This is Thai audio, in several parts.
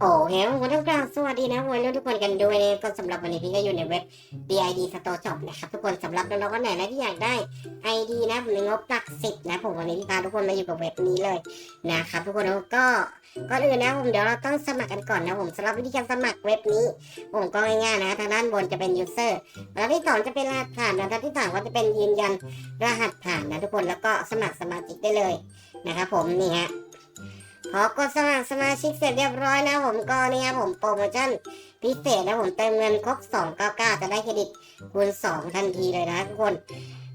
โอเคผมก็ต้องกล่าวสวัสดีนะวันนี้ทุกคนกันด้วยนะก็สำหรับวันนี้พี่ก็อยู่ในเว็บ BID Store Shop นะครับทุกคนสำหรับน้องๆคนไหนนะที่อยากได้ ID นะในงบหลักสิบนะผมวันนี้พี่พาทุกคนมาอยู่กับเว็บนี้เลยนะครับทุกคนแล้วก็ก่อนอื่นนะผมเดี๋ยวเราต้องสมัครกันก่อนนะผมสำหรับวิธีการสมัครเว็บนี้ผมก็ง่ายๆนะทางด้านบนจะเป็น user แล้วที่สองจะเป็นรหัสผ่านแล้วที่สามก็จะเป็นยืนยันรหัสผ่านนะทุกคนแล้วก็สมัครสมาชิกได้เลยนะครับผมนี่ฮะ พอกดสมัครสมาชิกเสร็จเรียบร้อยนะผมก็นี่ครับผมโปรโมชั่นพิเศษนะผมเติมเงินครบ 299 จะได้เครดิตคูณ 2 ทันทีเลยนะทุกคน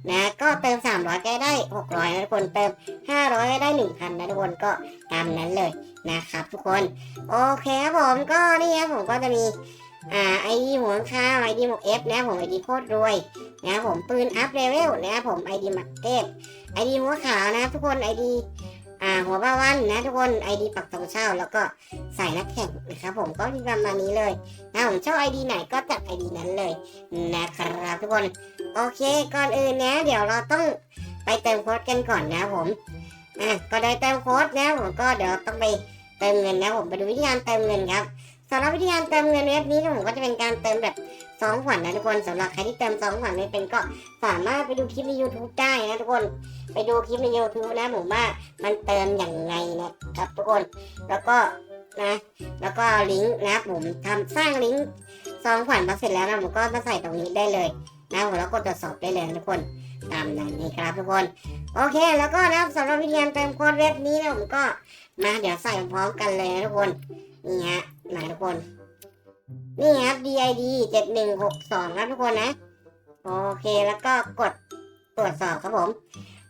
นะก็เติม 300ก็ได้ 600นะทุกคนเติม 500ก็ได้ 1,000นะทุกคนก็ตามนั้นเลยนะครับทุกคน โอเคครับผมก็นี่ครับผมก็จะมีอ่าไอดีหัวข้าวไอดีหมวกเอฟนะผมไอดีโคตรรวยนะผมปืนอัพเลเวลนะผมไอดีหมักเทพไอดีหัวขาวนะทุกคนไอดี อ่าหัวบ้าวันนะทุกคนไอดีปักตรงเช่าแล้วก็ใส่นักแข่งนะครับผมก็มีประมาณนี้เลยนะผมชอบไอดีไหนก็จัดไอดีนั้นเลยนะครับทุกคนโอเคก่อนอื่นนะเดี๋ยวเราต้องไปเติมโค้ดกันก่อนนะผมอะก็ได้เติมโค้ดนะผมก็เดี๋ยวต้องไปเติมเงินนะผมไปดูวิธีการเติมเงินครับ สำหรับวิธีการเติมเงินเว็บนี้ผมก็จะเป็นการเติมแบบสองขวัญนะทุกคนสำหรับใครที่เติมสองขวัญไม่เป็นก็สามารถไปดูคลิปใน YouTube ได้นะทุกคนไปดูคลิปใน YouTube นะผมว่ามันเติมอย่างไงนะครับทุกคนแล้วก็นะแล้วก็ลิงก์นะผมทำสร้างลิงก์ซองขวัญมาเสร็จแล้วนะผมก็มาใส่ตรงนี้ได้เลยนะผมแล้วกดตรวจสอบได้เลยนะทุกคนตามนั้นนี่ครับทุกคนโอเค แล้วก็นะสำหรับวิธีการเติมโค้ดเว็บนี้นะผมก็มาเดี๋ยวใส่พร้อมกันเลยนะทุกคนนี่ฮะ นะทุกคน นี่ครับ DID เจ็ดหนึ่งหกสองครับทุกคนนะ โอเคแล้วก็กดตรวจสอบครับผม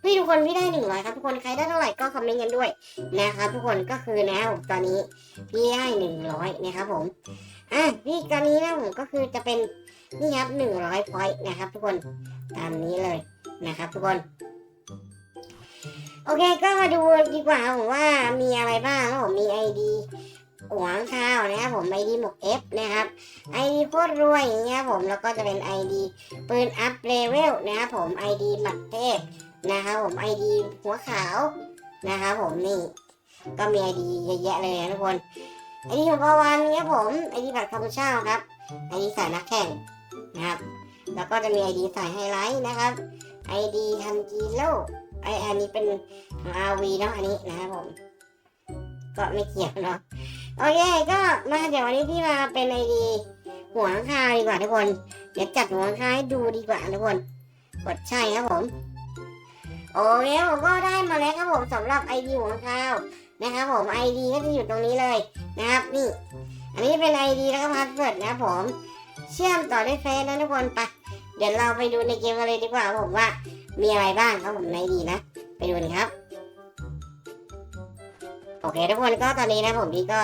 พี่ทุกคนพี่ได้หนึ่งร้อยครับทุกคนใครได้เท่าไหร่ก็คอมเมนต์กันด้วยนะครับทุกคนก็คือนะผมตอนนี้พี่ได้หนึ่งร้อยนะครับผมอะพี่ตอนนี้นะผมก็คือจะเป็นนี่ครับหนึ่งร้อยพอยต์นะครับ ทุกคนตามนี้เลยนะครับ ทุกคนโอเคก็มาดูดีกว่าผมว่ามีอะไรบ้างครับผมมีไอดี หวงข้าวนะครับผมไอดีหมกเอฟนะครับไอดีโคตรรวยอย่างเงี้ยครับผมแล้วก็จะเป็นไอดีปืนอัพเลเวลนะครับผมไอดีหมักเทพนะครับผมไอดีหัวขาวนะครับผมนี่ก็มีไอดีเยอะแยะเลยนะทุกคนไอดีของปาวันเนี่ยผมไอดีบัตรคำเช่าครับไอดีสายนักแข่งนะครับ แล้วก็จะมีไอดีสายไฮไลท์นะครับไอดีทันจีโร่ไออันนี้เป็นของอาวีเนาะอันนี้นะครับผม ก็ไม่เกี่ยวเนาะ โอเคก็มาเดี๋ยววันนี้พี่มาเป็นไอดี หัวข้าวดีกว่าทุกคน เดี๋ยวจัดหัวข้าวให้ดูดีกว่าทุกคน กดใช่ครับผม โอเคผมก็ได้มาแล้วครับผมสำหรับ ID หัวข้าวนะครับผม ID ก็จะอยู่ตรงนี้เลยนะครับนี่ อันนี้เป็น ID แล้วก็พาสเวิร์ดนะครับผม เชื่อมต่อด้วยเฟซนะทุกคนไปเดี๋ยวเราไปดูในเกมกันเลยดีกว่าผมว่า มีอะไรบ้างครับผมในดีนะ ไปดูกันครับ โอเคทุกคนก็ตอนนี้นะผมพี่ก็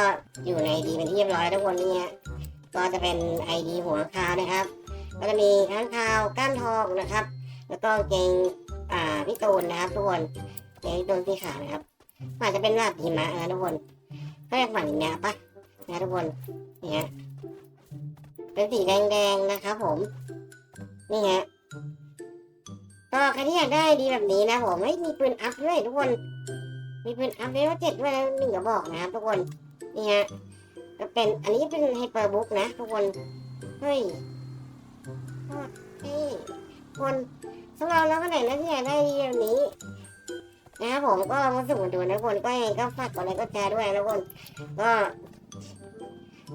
อยู่ในดีเป็นที่เรียบร้อยทุกคนนี่ฮะก็จะเป็น ID หัวขาวนะครับ ก็จะมีข้างข่าวก้านทองนะครับ แล้วก็เกงอ่าพี่ตูนนะครับ ทุกคนเกงพี่ตูนพี่ขานะครับอาจจะเป็นแบบหิมะนะทุกคนเขาเรียกฝันหิมะปะนะทุกคนนี่ฮะเป็นสีแดงๆนะครับผม นี่ฮะก็ใครที่อยากได้ดีแบบนี้นะผมไม่มีปืนอัพด้วยทุกคน มีปืนอัพเลเวลเจ็ดด้วยนะหนึ่งกระบอกนะครับทุกคนนี่ฮะก็เป็นอันนี้เป็นไฮเปอร์บุ๊กนะทุกคนเฮ้ยโคตรเท่คนสำหรับเราคนไหนนะที่อยากได้ดีแบบนี้นะครับผมก็ลองมาสุ่มดูนะทุกคนก็ยังก็ฝากกดไลค์กดแชร์ด้วยนะทุกคนก็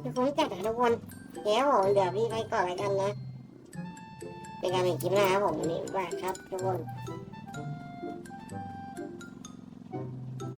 เดี๋ยวผมจัดนะทุกคนเดี๋ยวผมเดี๋ยวพี่ไปก่อนอะไรกันนะเป็นการเห็นคลิปหน้าครับผมวันนี้บ๊ายบายครับทุกคน